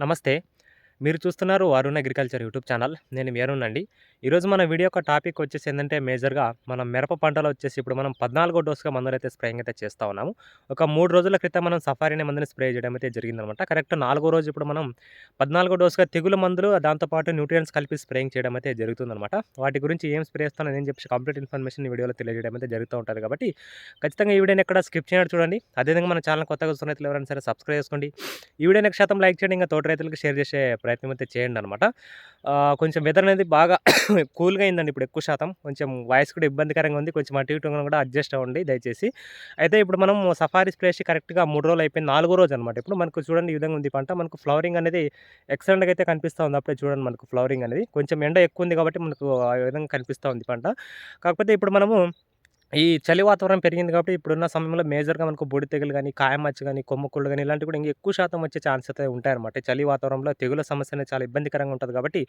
నమస్తే మీరు చూస్తున్నారు వరుణ్ అగ్రికల్చర్ యూట్యూబ్ ఛానల్. నేను వరుణ్ అండి. ఈరోజు మన వీడియో యొక్క టాపిక్ వచ్చేసి ఏంటంటే మేజర్గా మనం మిరప పంటలో వచ్చేసి ఇప్పుడు మనం పద్నాలుగో డోస్గా మందులు అయితే స్ప్రేయింగ్ అయితే చేస్తూ ఉన్నాము. ఒక మూడు రోజుల క్రితం మనం సఫారీ అనే మందుని స్ప్రే చేయడం అయితే జరిగిందనమాట కరెక్ట్ నాలుగో రోజు ఇప్పుడు మనం పద్నాలుగో డోస్గా తెగులు మందులు దాంతోపాటు న్యూట్రియన్స్ కలిపి స్ప్రేయింగ్ చేయడం అయితే జరుగుతుందనమాట వాటి గురించి ఏం స్ప్రే చేస్తానో నేను చెప్పి కంప్లీట్ ఇన్ఫర్మేషన్ ఈ వీడియోలో తెలియజేయడం అయితే జరుగుతూ ఉంటుంది కాబట్టి ఖచ్చితంగా ఈ వీడియోని ఎక్కడ స్కిప్ చేయడం చూడండి. అదేవిధంగా మన ఛానల్ కొత్తగా వస్తున్నట్లు ఎవరైనా సరే సబ్స్క్రైబ్ చేసుకోండి. ఈ వీడియోని శాతం లైక్ చేయండి. ఇంకా తోట రైతులకు షేర్ చేసే ప్రయత్నం అయితే చేయండి అనమాట కొంచెం వెదర్ అనేది బాగా కూల్గా అయిందండి ఇప్పుడు ఎక్కువ శాతం. కొంచెం వాయిస్ కూడా ఇబ్బందికరంగా ఉంది. కొంచెం అటు ఇటు కూడా అడ్జస్ట్ అవ్వండి దయచేసి. అయితే ఇప్పుడు మనం సఫారీస్ ప్లేస్ కరెక్ట్గా మూడు రోజులు అయిపోయింది. నాలుగో రోజు అనమాట ఇప్పుడు మనకు చూడండి ఈ విధంగా ఉంది పంట. మనకు ఫ్లవరింగ్ అనేది ఎక్సలెంట్గా అయితే కనిపిస్తూ ఉంది అప్పుడే చూడండి మనకు ఫ్లవరింగ్ అనేది. కొంచెం ఎండ ఎక్కువ ఉంది కాబట్టి మనకు ఆ విధంగా కనిపిస్తూ ఉంది పంట. కాకపోతే ఇప్పుడు మనము ఈ చలి వాతావరణం పెరిగింది కాబట్టి ఇప్పుడున్న సమయంలో మేజర్‌గా మనకు బూడి తెగులు కానీ కాయమచ్చ కానీ కొమ్మకుళ్ళు కానీ ఇలాంటివి కూడా ఇంకా ఎక్కువ శాతం వచ్చే ఛాన్స్ అయితే ఉంటాయన్నమాట. చలి వాతావరణంలో తెగుల సమస్య అనేది చాలా ఇబ్బందికరంగా ఉంటుంది కాబట్టి,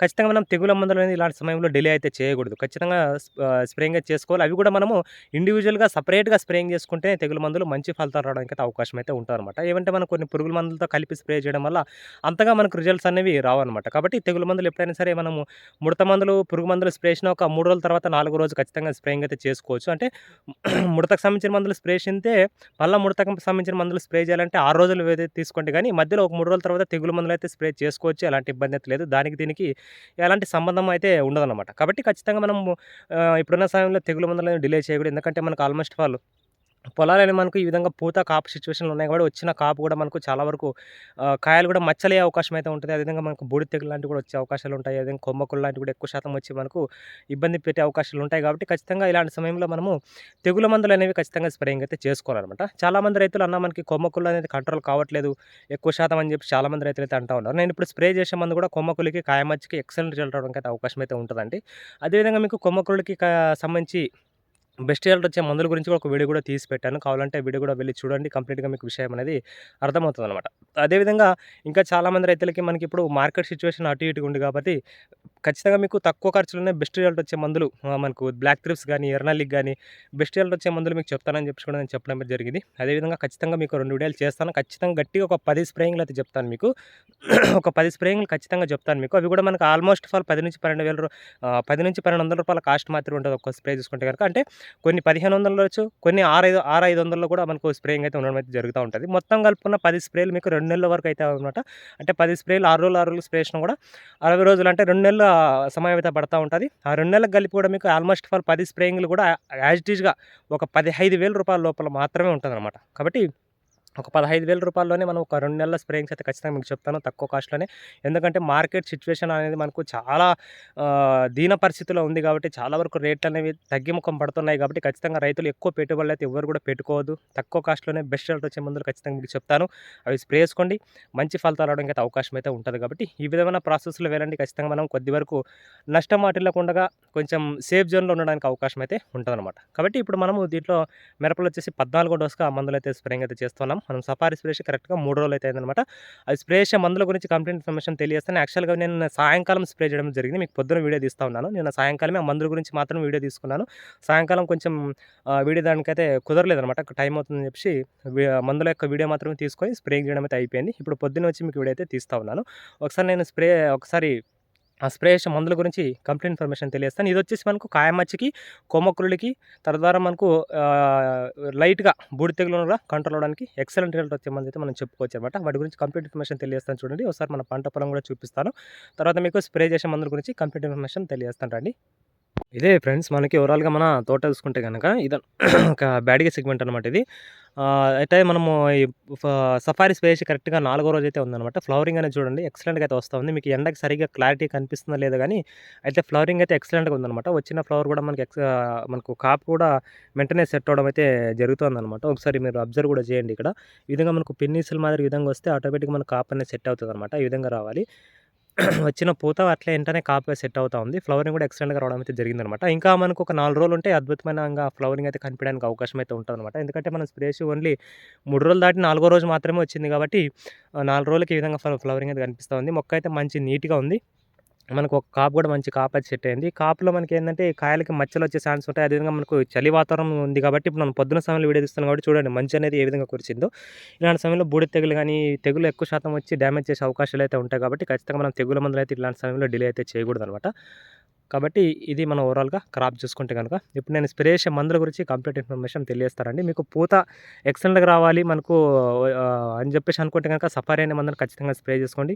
ఖచ్చితంగా మనం తెగుల మందులు అనేది ఇలాంటి సమయంలో డిలే అయితే చేయకూడదు. ఖచ్చితంగా స్ప్రేయింగ్ చేసుకోవాలి. అవి కూడా మనము ఇండివిజువల్‌గా సపరేట్గా స్ప్రేయింగ్ చేసుకుంటే తెగుల మందులు మంచి ఫలితాలు రావడానికి అయితే అవకాశం అయితే ఉంటదనమాట. ఏమంటే మనం కొన్ని పురుగుల మందులతో కలిపి స్ప్రే చేయడం వల్ల అంతగా మనకు రిజల్ట్స్ అనేవి రావన్నమాట. కాబట్టి తెగుల మందులు ఎప్పుడైనా సరే మనము ముడత మందులు, పురుగు మందులు స్ప్రే చేసిన ఒక మూడు రోజుల తర్వాత నాలుగు రోజు ఖచ్చితంగా స్ప్రేయింగ్ అయితే చేసుకోవచ్చు. అంటే ముడతకు సంబంధించిన మందులు స్ప్రే చేస్తే మళ్ళీ ముడతకు సంబంధించిన మందులు స్ప్రే చేయాలంటే ఆరు రోజులు తీసుకోండి. కానీ మధ్యలో ఒక మూడు రోజుల తర్వాత తెగులు మందులు అయితే స్ప్రే చేసుకోవచ్చు. ఎలాంటి ఇబ్బంది అయితే లేదు. దానికి దీనికి ఎలాంటి సంబంధం అయితే ఉండదన్నమాట. కాబట్టి ఖచ్చితంగా మనం ఇప్పుడున్న సమయంలో తెగులు మందులు డిలే చేయకూడదు. ఎందుకంటే మనకు ఆల్మోస్ట్ వాళ్ళు పొలాలనే మనకు ఈ విధంగా పూత కాపు సిచ్యువేషన్లు ఉన్నాయి కాబట్టి వచ్చిన కాపు కూడా మనకు చాలా వరకు కాయలు కూడా మచ్చలే అవకాశం అయితే ఉంటుంది. అదేవిధంగా మనకు బూడి తెగులు లాంటివి కూడా వచ్చే అవకాశాలు ఉంటాయి. అదేవిధంగా కొమ్మకులు లాంటివి కూడా ఎక్కువ శాతం వచ్చి మనకు ఇబ్బంది పెట్టే అవకాశాలు ఉంటాయి కాబట్టి ఖచ్చితంగా ఇలాంటి సమయంలో మనము తెగుల మందులు అనేవి ఖచ్చితంగా స్ప్రేయింగ్ అయితే చేసుకోవాలన్నమాట. చాలామంది రైతులు అన్న మనకి కొమ్మకులు అనేది కంట్రోల్ కావట్లేదు ఎక్కువ శాతం అని చెప్పి చాలామంది రైతులు అయితే అంటూ ఉన్నారు. నేను ఇప్పుడు స్ప్రే చేసే మందు కూడా కొమ్మకులకి కాయమచ్చికి ఎక్సలెంట్ రిజల్ట్ అవడానికి అయితే అవకాశం అయితే ఉంటుందండి. అదేవిధంగా మీకు కొమ్మకులకి సంబంధించి బెస్ట్ రిజల్ట్ వచ్చే మందుల గురించి ఒక వీడియో కూడా తీసి పెట్టాను. కావాలంటే వీడియో కూడా వెళ్ళి చూడండి. కంప్లీట్గా మీకు విషయం అనేది అర్థమవుతుంది అనమాట అదేవిధంగా ఇంకా చాలామంది రైతులకి మనకి ఇప్పుడు మార్కెట్ సిచ్యువేషన్ అటు ఇటు ఉంది కాబట్టి ఖచ్చితంగా మీకు తక్కువ ఖర్చులోనే బెస్ట్ రిజల్ట్ వచ్చే మందులు మనకు బ్లాక్ త్రిప్స్ కానీ ఎర్నలిక్ కానీ బెస్ట్ రిజల్ట్ వచ్చే మందులు మీకు చెప్తానని చెప్పి కూడా నేను చెప్పడం జరిగింది. అదేవిధంగా ఖచ్చితంగా మీకు రెండు వీడియోలు చేస్తాను. ఖచ్చితంగా గట్టిగా ఒక పది స్ప్రేయింగ్లు అయితే చెప్తాను మీకు. ఒక పది స్ప్రేయింగ్లు ఖచ్చితంగా చెప్తాను మీకు. అవి కూడా మనకు ఆల్మోస్ట్ ఫాల్ పది నుంచి పన్నెండు వేల పది నుంచి పన్నెండు వందల రూపాయల కాస్ట్ మాత్రమే ఉంటుంది ఒక స్ప్రే చూసుకుంటే కనుక. అంటే కొన్ని పదిహేను వందలు వచ్చు కొన్ని ఆరు ఐదు ఆరు ఐదు వందల్లో కూడా మనకు స్ప్రేయింగ్ అయితే ఉండడం అయితే జరుగుతూ ఉంటుంది. మొత్తం కలుపుకున్న పది స్ప్రేలు మీకు రెండు నెలల వరకు అయితే అనమాట అంటే పది స్ప్రేలు ఆరు రోజులు ఆరు రోజులు స్ప్రే కూడా అరవై రోజులు అంటే రెండు నెలలు సమయం పడతా ఉంటుంది. ఆ రెండు నెలలకు కలిపి కూడా మీకు ఆల్మోస్ట్ ఫాల్ పది స్ప్రేయింగ్లు కూడా యాజ్ ఇట్ ఈజ్గా ఒక పదిహైదు వేల రూపాయల లోపల మాత్రమే ఉంటుంది అనమాట కాబట్టి ఒక పదహైదు వేల రూపాయల్లోనే మనం ఒక రెండు నెలల స్ప్రేయింగ్స్ అయితే ఖచ్చితంగా మీకు చెప్తాను తక్కువ కాస్ట్లోనే. ఎందుకంటే మార్కెట్ సిచ్యువేషన్ అనేది మనకు చాలా దీన పరిస్థితిలో ఉంది కాబట్టి చాలా వరకు రేట్లు అనేవి తగ్గిముఖం పడుతున్నాయి కాబట్టి ఖచ్చితంగా రైతులు ఎక్కువ పెట్టుబడులు అయితే ఎవరు కూడా పెట్టుకోవద్దు. తక్కువ కాస్ట్లోనే బెస్ట్ రిజల్ట్ వచ్చే మందులు ఖచ్చితంగా మీకు చెప్తాను. అవి స్ప్రే చేసుకోండి. మంచి ఫలితాలు రావడానికి అయితే అవకాశం అయితే ఉంటుంది కాబట్టి ఈ విధమైన ప్రాసెస్లో వెళ్ళండి. ఖచ్చితంగా మనం కొద్ది వరకు నష్టం వాటిల్లకుండా కొంచెం సేఫ్ జోన్లో ఉండడానికి అవకాశం అయితే ఉంటుందన్నమాట. కాబట్టి ఇప్పుడు మనము దీంట్లో మిరపలు వచ్చేసి పద్నాలుగో డోస్గా మందులు అయితే స్ప్రేయింగ్ అయితే చేస్తున్నాం. మనం సఫారీ స్ప్రే కరెక్ట్గా మూడు రోజులు అయితే అయిందనమాట అది స్ప్రే చేసే మందుల గురించి కంప్లీట్ ఇన్ఫర్మేషన్ తెలియస్తాను యాక్చువల్గా నేను సాయంకాలం స్ప్రే చేయడం జరిగింది. మీకు పొద్దున వీడియో తీస్తూ ఉన్నాను. నేను సాయంకాలమే ఆ మందుల గురించి మాత్రం వీడియో తీసుకున్నాను. సాయంకాలం కొంచెం వీడియో దానికైతే కుదరలేదనమాట టైం అవుతుందని చెప్పి మందుల యొక్క వీడియో మాత్రమే తీసుకొని స్ప్రే చేయడం అయితే అయిపోయింది. ఇప్పుడు పొద్దున్న వచ్చి మీకు వీడియో అయితే తీస్తూ ఉన్నాను. ఒకసారి నేను స్ప్రే ఒకసారి ఆ స్ప్రే చేసే మందుల గురించి కంప్లీట్ ఇన్ఫర్మేషన్ తెలియస్తాను ఇది వచ్చేసి మనకు కాయమచ్చికి కొమ్మకురులకి తద్వారా మనకు లైట్గా బూడి తెగులు కూడా కంట్రోల్ అవడానికి ఎక్సలెంట్ రిజల్ట్ వచ్చే మంది అయితే మనం చెప్పుకోవచ్చు అనమాట వాటి గురించి కంప్లీట్ ఇన్ఫర్మేషన్ తెలియస్తాను చూడండి. ఒకసారి మన పంట పొలం కూడా చూపిస్తాను. తర్వాత మీకు స్ప్రే చేసే మందుల గురించి కంప్లీట్ ఇన్ఫర్మేషన్ తెలియస్తాను రండి. ఇదే ఫ్రెండ్స్ మనకి ఓవరాల్గా మన తోట చూసుకుంటే కనుక ఇది ఒక బ్యాడిగ సెగ్మెంట్ అనమాట ఇది. అయితే మనము ఈ సఫారీ స్పేస్ కరెక్ట్గా నాలుగో రోజు అయితే ఉందన్నమాట. ఫ్లవరింగ్ అనేది చూడండి ఎక్సలెంట్గా అయితే వస్తుంది మీకు ఎండకి సరిగ్గా క్లారిటీ కనిపిస్తుందో లేదు కానీ అయితే ఫ్లవరింగ్ అయితే ఎక్సలెంట్గా ఉందన్నమాట. వచ్చిన ఫ్లవర్ కూడా మనకి ఎక్స్ మనకు కాప్ కూడా వెంటనే సెట్ అవడం అయితే జరుగుతుందన్నమాట. ఒకసారి మీరు అబ్జర్వ్ కూడా చేయండి ఇక్కడ. ఈ విధంగా మనకు పెన్నీసుల మాదిరి విధంగా వస్తే ఆటోమేటిక్గా మన కాప్ అనేది సెట్ అవుతుంది అనమాట ఈ విధంగా రావాలి. వచ్చిన పూత అట్లా వెంటనే కాపు సెట్ అవుతా ఉంది. ఫ్లవరింగ్ కూడా ఎక్సలెంట్గా రావడం అయితే జరిగిందనమాట ఇంకా మనకు ఒక నాలుగు రోజులు ఉంటే అద్భుతమైన ఫ్లవరింగ్ అయితే కనిపించడానికి అవకాశం అయితే ఉంటుంది అనమాట ఎందుకంటే మనం స్ప్రేస్ ఓన్లీ మూడు రోజులు దాటి నాలుగో రోజు మాత్రమే వచ్చింది కాబట్టి నాలుగు రోజులకి ఈ విధంగా ఫ్లవరింగ్ అయితే కనిపిస్తూ ఉంది. మొక్క అయితే మంచి నీట్గా ఉంది. మనకు ఒక కాపు కూడా మంచి కాపు అయితే సెట్ అయింది. కాపులో మనకి ఏంటంటే కాయలకి మచ్చలు వచ్చే ఛాన్స్ ఉంటాయి. అదేవిధంగా మనకు చలి వాతావరణం ఉంది కాబట్టి ఇప్పుడు మనం పొద్దున సమయంలో వీడియో తీస్తున్నాం కాబట్టి చూడండి మంచి అనేది ఏ విధంగా కురిచిందో ఇలాంటి సమయంలో బూడిద తెగులు కానీ తెగులు ఎక్కువ శాతం వచ్చి డ్యామేజ్ చేసే అవకాశాలు అయితే ఉంటాయి కాబట్టి ఖచ్చితంగా మనం తెగుల మందులు అయితే ఇలాంటి సమయంలో డిలే అయితే చేయకూడదు అనమాట కాబట్టి ఇది మనం ఓవరాల్గా క్రాప్ చూసుకుంటే కనుక ఇప్పుడు నేను స్ప్రే చేసే మందుల గురించి కంప్లీట్ ఇన్ఫర్మేషన్ తెలియజేస్తారండి మీకు పూత ఎక్సలెంట్గా రావాలి మనకు అని చెప్పేసి అనుకుంటే కనుక సఫారీ అనే మందులు ఖచ్చితంగా స్ప్రే చేసుకోండి.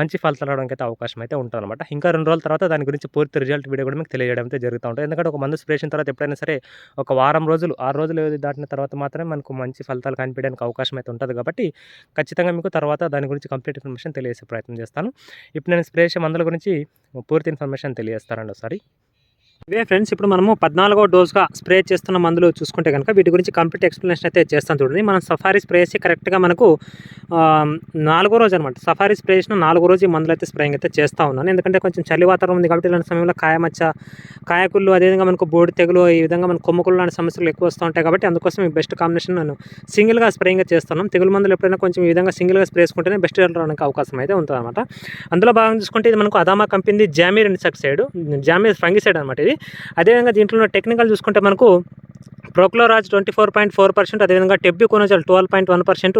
మంచి ఫలితాలు రావడానికి అయితే అవకాశం అయితే ఉంటుందన్నమాట. ఇంకా రెండు రోజుల తర్వాత దాని గురించి పూర్తి రిజల్ట్ వీడియో కూడా మీకు తెలియజేయడం అయితే జరుగుతూ ఉంటుంది. ఎందుకంటే ఒక మందు స్ప్రే చేసిన తర్వాత ఎప్పుడైనా సరే ఒక వారం రోజులు ఆరు రోజులు ఏది దాటిన తర్వాత మాత్రమే మనకు మంచి ఫలితాలు కనిపించడానికి అవకాశం అయితే ఉంటుంది కాబట్టి ఖచ్చితంగా మీకు తర్వాత దాని గురించి కంప్లీట్ ఇన్ఫర్మేషన్ తెలియజేసే ప్రయత్నం చేస్తాను. ఇప్పుడు నేను స్ప్రే చేసే మందుల గురించి పూర్తి ఇన్ఫర్మేషన్ తెలియజేస్తానండి. ఒకసారి ఇవే ఫ్రెండ్స్ ఇప్పుడు మనము పద్నాలుగో డోస్గా స్ప్రే చేస్తున్న మందులు చూసుకుంటే కనుక వీటి గురించి కంప్లీట్ ఎక్స్ప్లెనేషన్ అయితే చేస్తాను చూడండి. మనం సఫారీ స్ప్రే చేసి కరెక్ట్గా మనకు నాలుగో రోజు అనమాట సఫారీ స్ప్రే చేసిన నాలుగో రోజు ఈ మందులు అయితే స్ప్రేయింగ్ అయితే చేస్తూ ఉన్నాను. ఎందుకంటే కొంచెం చలి వాతావరణం ఉంది కాబట్టి ఇలాంటి సమయంలో కాయమచ్చ కాయకుళ్ళు అదేవిధంగా మనకు బోడి తెగులు ఈ విధంగా మన కొమ్మకులు లాంటి సమస్యలు ఎక్కువ వస్తూ ఉంటాయి కాబట్టి అందుకోసం ఈ బెస్ట్ కాంబినేషన్ నేను సింగిల్గా స్ప్రేయింగ్ చేస్తున్నాం తెగులు మందులు ఎప్పుడైనా కొంచెం ఈ విధంగా సింగిల్గా స్ప్రే చేసుకుంటేనే బెస్ట్ రావడానికి అవకాశం అయితే ఉంటుంది అనమాట అందులో భాగం చూసుకుంటే ఇది మనకు అదామా కంపెనీ జామీర్ ఇన్సెక్సైడ్ జామీర్ ఫంగిసైడ్ అనమాట ఇది. అదేవిధంగా దీంట్లో టెక్నికల్ చూసుకుంటే మనకు prochloraz twenty four point four percent అదేవిధంగా tebuconazole twelve point one percent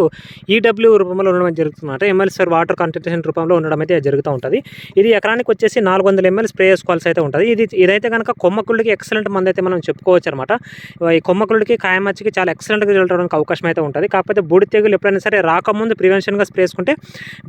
EW రూపంలో ఉండడం జరుగుతుంది ఎంఎల్ సార్ వాటర్ కాన్సన్ట్రేషన్ రూపంలో ఉండడం అయితే జరుగుతూ ఉంటుంది. ఇది ఎకరానికి వచ్చేసి నాలుగు వందల ఎంఎల్ స్ప్రే చేసుకోవాల్సి అయితే ఉంటుంది. ఇది ఇదైతే కనుక కొమ్మకుళ్ళకి ఎక్సలెంట్ మంది అయితే మనం చెప్పుకోవచ్చు అనమాట. ఈ కొమ్మకుళ్ళకి కాయమచ్చికి చాలా ఎక్సలెంట్గా వెళ్ళడానికి అవకాశం అయితే ఉంటుంది. కాకపోతే బూడి తెగులు ఎప్పుడైనా సరే రాకముందు ప్రివెన్షన్గా స్ప్రే చేసుకుంటే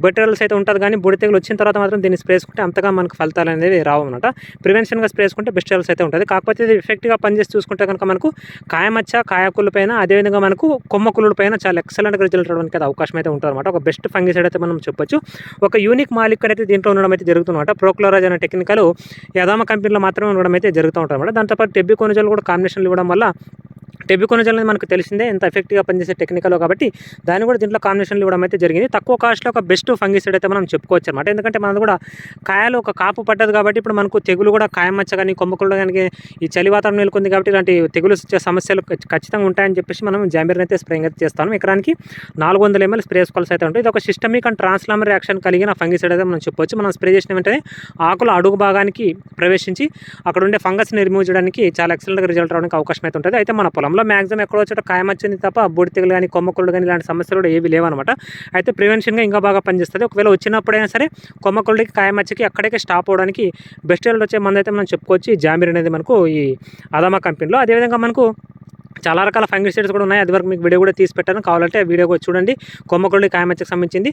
బెటరల్స్ అయితే ఉంటుంది. కానీ బూడి తెగులు వచ్చిన తర్వాత మాత్రం దీన్ని స్ప్రే చేసుకుంటే అంతగా మనకు ఫలితాలు అనేది రావు అనమాట. ప్రివెన్షన్గా స్ప్రే చేసుకుంటే బెస్ట్ అయితే ఉంటుంది. కాకపోతే ఇది ఎఫెక్ట్గా పనిచేసి చూసుకుంటే కనుక మనకు కాయమచ్చ కాయకులు పైన అదేవిధంగా మనకు కొమ్మకులు పైన చాలా ఎక్సలెంట్గా రిజల్ట్ రావడానికి అయితే అవకాశం అయితే ఉంటుందన్నమాట. ఒక బెస్ట్ ఫంగిసైడ్ అయితే మనం చెప్పొచ్చు. ఒక యూనిక్ మాలిక్ అయితే దీంట్లో ఉండడం అయితే జరుగుతుందన్నమాట. ప్రోక్లోరాజ్ అనే టెక్నికలు యదామ కంపెనీలో మాత్రమే ఉండడం అయితే జరుగుతూ ఉంటుంది అనమాట దాంతోపాటు టెబ్బి కొనుజలు కూడా కాంబినేషన్లు ఇవ్వడం వల్ల టెబికోనజల్ అనేది మనకు తెలిసిందే ఎంత ఎఫెక్ట్గా పనిచేసే టెక్నికల్ కాబట్టి దాన్ని కూడా దీంట్లో కాంబినేషన్లు ఇవ్వడం అయితే జరిగింది. తక్కువ కాస్ట్లో ఒక బెస్ట్ ఫంగిసైడ్ అయితే మనం చెప్పుకోవచ్చు అనమాట ఎందుకంటే మనది కూడా కాయలు ఒక కాపు పడ్డది కాబట్టి ఇప్పుడు మనకు తెగులు కూడా కాయమచ్చ కానీ కొమ్మకులు కానీ ఈ చలి వాతావరణం నెలకొంది కాబట్టి ఇలాంటి తెగులు సమస్యలు ఖచ్చితంగా ఉంటాయని చెప్పేసి మనం జాంబీర్ని అయితే స్ప్రేయింగ్ అయితే చేస్తాను ఎకరానికి నాలుగు వందల ఎంఎల్ స్ప్రే చేసుకోవాల్సి అయితే ఉంటుంది. ఇది ఒక సిస్టమిక్ అండ్ ట్రాన్స్లామర్ రియాక్షన్ కలిగిన ఫంగిసైడ్ అయితే మనం చెప్పొచ్చు. మనం స్ప్రే చేసిన వెంటనే ఆకుల అడుగు భాగానికి ప్రవేశించి అక్కడ ఉండే ఫంగస్ని రిమూవ్ చేయడానికి చాలా ఎక్సలెంట్గా రిజల్ట్ రావడానికి అవకాశం అయితే ఉంటుంది. అయితే మన పొలంలో మ్యాక్సిమం ఎక్కడో చోట కాయమచ్చింది తప్ప బూడి తెగులు కానీ కొమ్మకుళ్ళు కానీ ఇలాంటి సమస్యలు కూడా ఏవి లేవన్నమాట. అయితే ప్రివెన్షన్గా ఇంకా బాగా పనిచేస్తుంది. ఒకవేళ వచ్చినప్పుడైనా సరే కొమ్మకుళ్ళకి కాయమచ్చకి అక్కడికే స్టాప్ అవడానికి బెస్ట్ రిజల్ట్ వచ్చే మందైతే అయితే మనం చెప్పుకోవచ్చు. ఈ జామీర్ అనేది మనకు ఈ అదామా కంపెనీలో. అదేవిధంగా మనకు చాలా రకాల ఫంగిసైడ్స్ కూడా ఉన్నాయి. అది వరకు మీకు వీడియో కూడా తీసి పెట్టాను. కావాలంటే ఆ వీడియో కూడా చూడండి. కొమ్మకొండి కాయమచ్చకు సంబంధించింది.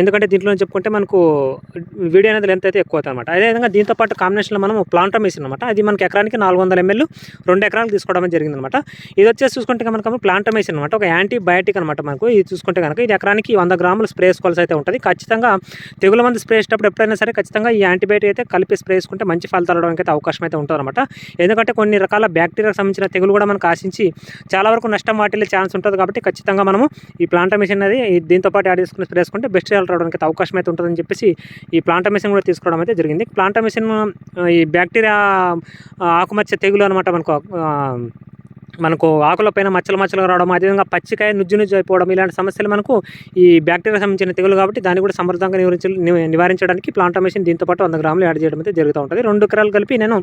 ఎందుకంటే దీంట్లో చెప్పుకుంటే మనకు వీడియో అనేది లెంత్ అయితే ఎక్కువ అవుతుంది అనమాట అదేవిధంగా దీంతో పాటు కాంబినేషన్లో మనం ప్లాంటమ్ వేసిన అనమాట అది మనకి ఎకరానికి నాలుగు వందల ఎంఎల్ రెండు ఎకరాలు తీసుకోవడం జరిగింది అనమాట ఇది వచ్చేసి చూసుకుంటే మనకు మనం ప్లాంటమ్ వేసిన అనమాట ఒక యాంటీబయాటిక్ అనమాట మనకు. ఇది చూసుకుంటే కనుక ఇది ఎకరానికి వంద గ్రాములు స్ప్రే చేసుకోవాల్సి అయితే ఉంటుంది. ఖచ్చితంగా తెగుల మందు స్ప్రే చేసేటప్పుడు ఎప్పుడైనా సరే ఖచ్చితంగా ఈ యాంటీబయాటిక్ అయితే కలిపి స్ప్రే చేసుకుంటే మంచి ఫలితాలు రావడానికి అయితే అవకాశం అయితే ఉంటుంది అనమాట ఎందుకంటే కొన్ని రకాల బ్యాక్టీరియాకి సంబంధించిన తెగులు కూడా మనకు ఆశించి చాలా వరకు నష్టం వాటిల్లే ఛాన్స్ ఉంటుంది కాబట్టి ఖచ్చితంగా మనము ఈ ప్లాంటమేషన్ అనేది దీంతో పాటు యాడ్ చేసుకుని స్ప్రే చేసుకుంటే బెస్ట్ రిజల్ట్ రావడానికి అయితే అవకాశం అయితే ఉంటుందని చెప్పేసి ఈ ప్లాంటమేషన్ కూడా తీసుకోవడం అయితే జరిగింది. ప్లాంటమేషన్ ఈ బ్యాక్టీరియా ఆకుమచ్చ తెగులు అనమాట మనకు మనకు ఆకుల పైన మచ్చలు మచ్చలు రావడం అదేవిధంగా పచ్చికాయ నుజ్జు నుజ్జు అయిపోవడం ఇలాంటి సమస్యలు మనకు ఈ బ్యాక్టీరియా సంబంధించిన తెగులు కాబట్టి దాన్ని కూడా సమర్థంగా నివారించ నివారించడానికి ప్లాంటమేషన్ దీంతో పాటు వంద గ్రాములు యాడ్ చేయడం అయితే జరుగుతూ ఉంటుంది. రెండు ఎకరాలు కలిపి నేను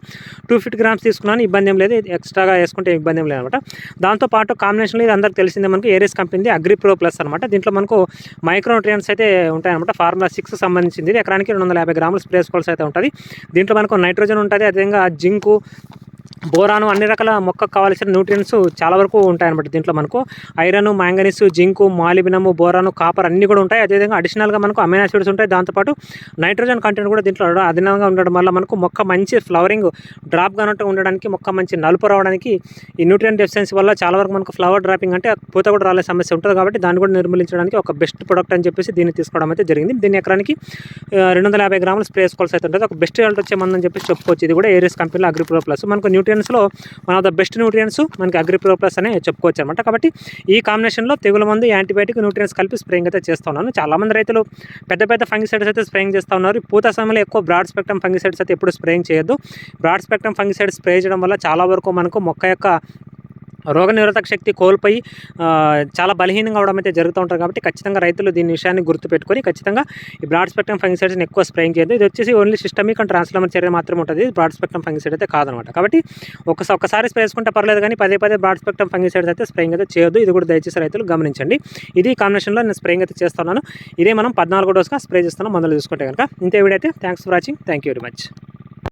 టూ ఫిఫ్టీ గ్రామ్స్ తీసుకున్నాను. ఇబ్బంది ఏం లేదు. ఎక్స్ట్రాగా వేసుకుంటే ఇబ్బంది ఏం లేదు అనమాట దాంతో కాంబినేషన్లో ఇది అందరికి తెలిసిందే మనకు Aries company agri pro plus అనమాట. దీంట్లో మనకు మైక్రోన్యూట్రియన్స్ అయితే ఉంటాయన్నమాట ఫార్ములా సిక్స్ సంబంధించింది. ఎకరానికి రెండు వందల యాభై గ్రాములు స్ప్రే చేసుకోవాల్సి అయితే ఉంటుంది. దీంట్లో మనకు నైట్రోజన్ ఉంటుంది. అదేవిధంగా జింకు బోరాను అన్ని రకాల మొక్కకు కావాల్సిన న్యూట్రియన్స్ చాలా వరకు ఉంటాయి అనమాట దీంట్లో మనకు. Iron manganese zinc molybdenum boron copper అన్ని కూడా ఉంటాయి. అదేవిధంగా అడిషనల్గా మనకు అమైనా యాసిడ్స్ ఉంటాయి. దాంతోపాటు నైట్రోజన్ కంటెంట్ కూడా దీంట్లో అదనంగా ఉండడం వల్ల మనకు మొక్క మంచి ఫ్లవరింగ్ డ్రాప్ కానట్టు ఉండడానికి మొక్క మంచి నలుపు రావడానికి ఈ న్యూట్రియన్ డెఫిషియన్సీ వల్ల చాలా వరకు మనకు ఫ్లవర్ డ్రాపింగ్ అంటే పూత కూడా రాలే సమస్య ఉంటుంది కాబట్టి దాన్ని కూడా నిర్మూలించడానికి ఒక బెస్ట్ ప్రొడక్ట్ అని చెప్పేసి దీన్ని తీసుకోవడం అయితే జరిగింది. దీని ఎకరానికి రెండు వందల యాభై గ్రాములు స్ప్రే చేసుకోవాల్సి అయితే ఉంటుంది. ఒక బెస్ట్ రిజల్ట్ వచ్చే మందని చెప్పేసి చెప్పుకోవచ్చు. ఇది కూడా ఏరియస్ కంపెనీలో అగ్రిప్రో ప్లస్ మనకు న్యూట్రియన్స్లో one of the best nutrients మనకి అగ్రిప్రో ప్లస్ అనే చెప్పుకోవచ్చు అనమాట కాబట్టి ఈ కాంబినేషన్లో తెగుల మందు యాంటీబయాటిక్ న్యూట్రియన్స్ కలిపి స్ప్రేయింగ్ అయితే చేస్తూ ఉన్నాను. చాలామంది రైతులు పెద్ద పెద్ద ఫంగిసైడ్స్ అయితే స్ప్రేయింగ్ చేస్తూ ఉన్నారు. పూత సమయంలో ఎక్కువ బ్రాడ్ స్పెక్ట్రమ్ ఫంగిసైడ్స్ అయితే ఎప్పుడు స్ప్రేయింగ్ చేయొద్దు. బ్రాడ్ స్పెక్ట్రమ్ ఫంగిసైడ్ స్ప్రే చేయడం వల్ల చాలా వరకు మనకు మొక్క యొక్క రోగ నిరోధక శక్తి కోల్పోయి చాలా బలహీనంగా అవడం అయితే జరుగుతూ ఉంటుంది కాబట్టి ఖచ్చితంగా రైతులు దీని విషయాన్ని గుర్తుపెట్టుకొని ఖచ్చితంగా ఈ బ్రాడ్ స్పెక్ట్రమ్ ఫంగిసైడ్స్ని ఎక్కువ స్ప్రేయింగ్ చేయదు ఇది వచ్చేసి ఓన్లీ సిస్టమిక్ అండ్ ట్రాన్స్ఫార్మర్ చర్య మాత్రమే ఉంటుంది. బ్రాడ్ స్పెక్ట్రమ్ ఫంగిసైడ్ అయితే కాదనమాట. కాబట్టి ఒకసారి ఒకసారి స్ప్రే చేసుకుంటే పర్లేదు కానీ పదే పదే బ్రాడ్ స్పెక్ట్రమ్ ఫంగిసైడ్స్ అయితే స్ప్రేయింగ్ అయితే చేయొద్దు. ఇది కూడా దయచేసి రైతులు గమనించండి. ఇది కాంబినేషన్లో నేను స్ప్రేయింగ్ అయితే చేస్తున్నాను. ఇదే మనం పద్నాలుగు డోస్గా స్ప్రే చేస్తున్నాం. మందులు చూసుకుంటే కనుక ఇంతే వీడైతే thanks for watching. Thank you very much.